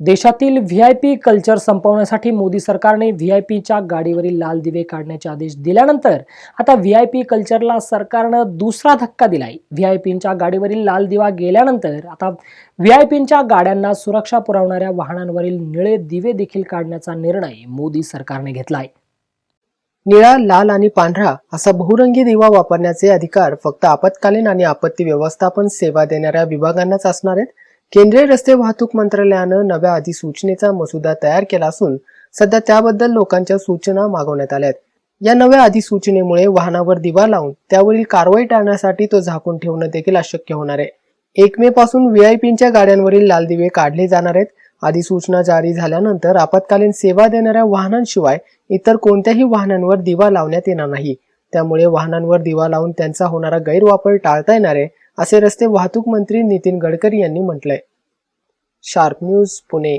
देशातील V I P culture संपवण्यासाठी मोदी सरकारने व्ही आय पीच्या गाडीवरील लाल दिवे काढण्याचे आदेश दिल्यानंतर आता व्ही आय पी कल्चरला सरकारनं दुसरा धक्का दिलाय. व्ही आय पीच्या गाडीवरील लाल दिवा गेल्यानंतर आता व्ही आय पीच्या गाड्यांना सुरक्षा पुरवणाऱ्या वाहनांवरील निळे दिवे देखील काढण्याचा निर्णय मोदी सरकारने घेतलाय. निळा लाल आणि पांढरा असा बहुरंगी दिवा वापरण्याचे अधिकार फक्त आपत्कालीन आणि आपत्ती व्यवस्थापन सेवा देणाऱ्या विभागांनाच असणार आहेत. केंद्रीय रस्ते वाहतूक मंत्रालयानं नव्या अधिसूचनेचा मसुदा तयार केला असून सध्या त्याबद्दल लोकांच्या सूचना मागवण्यात आल्या आहेत या नव्या अधिसूचनेमुळे वाहनावर दिवा लावून त्यावरील कारवाई टाळण्यासाठी तो झाकून ठेवणं देखील अशक्य होणार आहे. एक मे पासून व्हीआयपीच्या गाड्यांवरील लाल दिवे काढले जाणार आहेत. अधिसूचना जारी झाल्यानंतर आपत्कालीन सेवा देणाऱ्या वाहनांशिवाय इतर कोणत्याही वाहनांवर दिवा लावण्यात येणार नाही. त्यामुळे वाहनांवर दिवा लावून त्यांचा होणारा गैरवापर टाळता येणार आहे असे रस्ते वाहतूक मंत्री नितीन गडकरी यांनी म्हटलंय. Sharp news Pune.